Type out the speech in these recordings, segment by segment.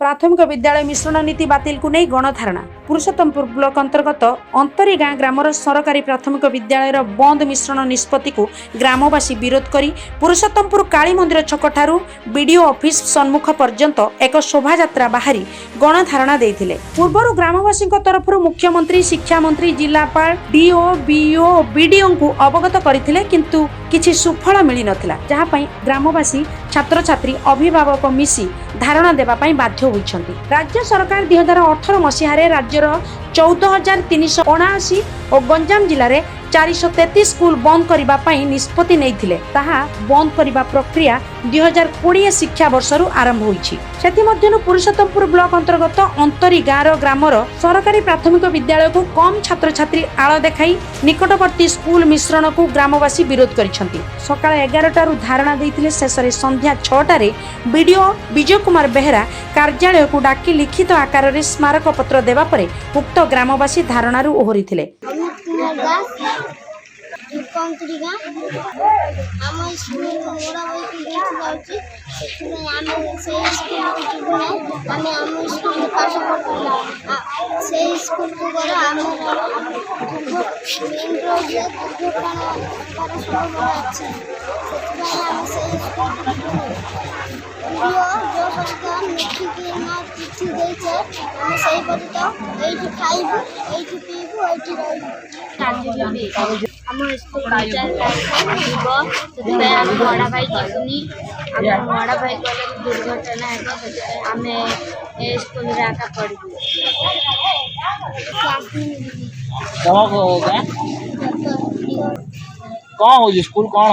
ପ୍ରାଥମିକ ବିଦ୍ୟାଳୟ ମିଶ୍ରଣ ନୀତି ବାତିଲକୁ ନେଇ ଗଣଧାରଣା ପୁରୁଷୋତ୍ତମପୁର ବ୍ଲକ ଅନ୍ତର୍ଗତ ଅନ୍ତରୀ ଗାଁ ଗ୍ରାମର ସରକାରୀ ପ୍ରାଥମିକ ବିଦ୍ୟାଳୟର ବନ୍ଦ ମିଶ୍ରଣ ନିଷ୍ପତ୍ତିକୁ ଗ୍ରାମବାସୀ ବିରୋଧ କରି ପୁରୁଷୋତ୍ତମପୁର କାଳୀ ମନ୍ଦିର ଛକଠାରୁ ବିଡ଼ିଓ ଅଫିସ୍ ସମ୍ମୁଖ ପର୍ଯ୍ୟନ୍ତ ଏକ ଶୋଭାଯାତ୍ରା ବାହାରି ଗଣଧାରଣା ଦେଇଥିଲେ ପୂର୍ବରୁ ଗ୍ରାମବାସୀଙ୍କ ତରଫରୁ ମୁଖ୍ୟମନ୍ତ୍ରୀ ଶିକ୍ଷାମନ୍ତ୍ରୀ ଜିଲ୍ଲାପାଳ ଡିଓ ବିଓ ବିଡ଼ିଓଙ୍କୁ ଅବଗତ କରିଥିଲେ କିନ୍ତୁ କିଛି ସୁଫଳ ମିଳିନଥିଲା ଯାହା ପାଇଁ ଗ୍ରାମବାସୀ ছাত্রছাত্রী অভিভাবক মিশি ধারণা দেওয়া বাধ্য হয়েছেন রাজ্য সরকার দুই হাজার অঠর মসীহার রাজ্যর চৌদ হাজার তিনশহ অনাশি ও গঞ্জাম জেলার ଚାରିଶହ ତେତିଶ ସ୍କୁଲ ବନ୍ଦ କରିବା ପାଇଁ ନିଷ୍ପତ୍ତି ନେଇଥିଲେ ତାହା ବନ୍ଦ କରିବା ପ୍ରକ୍ରିୟା ଦୁଇ ହଜାର କୋଡ଼ିଏ ଶିକ୍ଷାବର୍ଷରୁ ଆରମ୍ଭ ହୋଇଛି ସେଥିମଧ୍ୟରୁ ପୁରୁଷୋତ୍ତମପୁର ବ୍ଲକ ଅନ୍ତର୍ଗତ ଅନ୍ତରୀ ଗାଁର ଗ୍ରାମର ସରକାରୀ ପ୍ରାଥମିକ ବିଦ୍ୟାଳୟକୁ କମ୍ ଛାତ୍ରଛାତ୍ରୀ ଆଳ ଦେଖାଇ ନିକଟବର୍ତ୍ତୀ ସ୍କୁଲ ମିଶ୍ରଣକୁ ଗ୍ରାମବାସୀ ବିରୋଧ କରିଛନ୍ତି ସକାଳ ଏଗାରଟାରୁ ଧାରଣା ଦେଇଥିଲେ ଶେଷରେ ସନ୍ଧ୍ୟା ଛଅଟାରେ ବିଡ଼ିଓ ବିଜୟ କୁମାର ବେହେରା କାର୍ଯ୍ୟାଳୟକୁ ଡାକି ଲିଖିତ ଆକାରରେ ସ୍ମାରକପତ୍ର ଦେବା ପରେ ଉକ୍ତ ଗ୍ରାମବାସୀ ଧାରଣାରୁ ଓହରିଥିଲେ কলা গাছ কন্ত্রিকা আমার স্কুলে তোমরা বই ক্রিকেট খেলা উচিত আমি সেই স্কুল করে আমি আমার স্কুলে পাশে পড়তাম সেই স্কুল করে আমি দুর্ঘটনা করা সম্ভব হচ্ছে সেই স্কুল ভগবান লক্ষ্মীকে মা চিঠি দিয়েছে আমি সেই পদটা এইটি খাইবু এইটি পিইবু এইটি আমার স্কুল টিচার দিব ସେଥିପାଇଁ ଆମେ ବଡ଼ ଭାଇ ଗଲୁନି ଆମ ବଡ଼ ଭାଇ ଗଲେ ଦୁର୍ଘଟଣା ହେବ ସେଥିପାଇଁ ଆମେ ଏ ସ୍କୁଲରେ ଆକା ପଢ଼ିବୁ କ'ଣ ହେଉଛି ସ୍କୁଲ କ'ଣ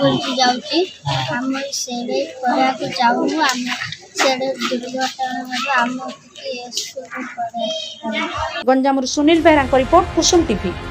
ହେଉଛି ଯାଉଛି ଆମେ ସେଡ଼େ କରିବାକୁ ଚାହୁଁନୁ ଆମେ ସେଡ଼େ ଆମ ଗଞ୍ଜାମରୁ ସୁନୀଲ ବେହେରାଙ୍କ ରିପୋର୍ଟ କୁସୁମ ଟିଭି